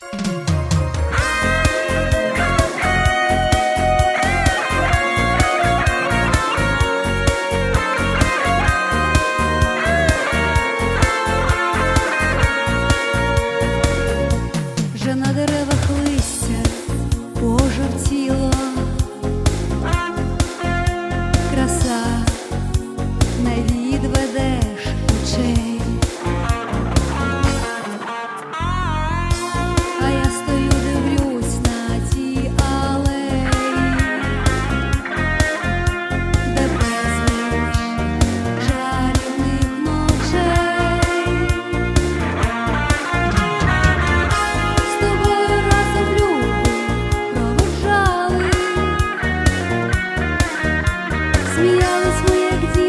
Вже на деревах листя пожовтіло краса. Alles, wo ihr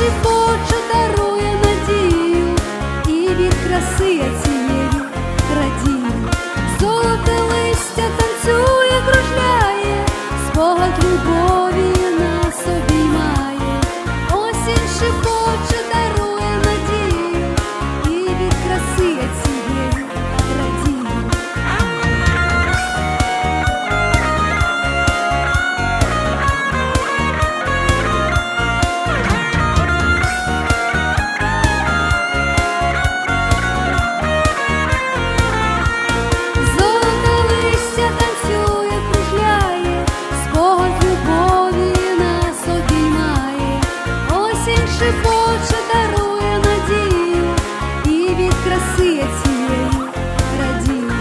se for. шепоче дарує надію, і від краси цієї радію,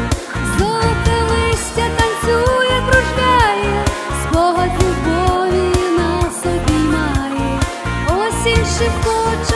золоте листя танцює, кружляє, спогад любові нас обіймає, осінь шепоче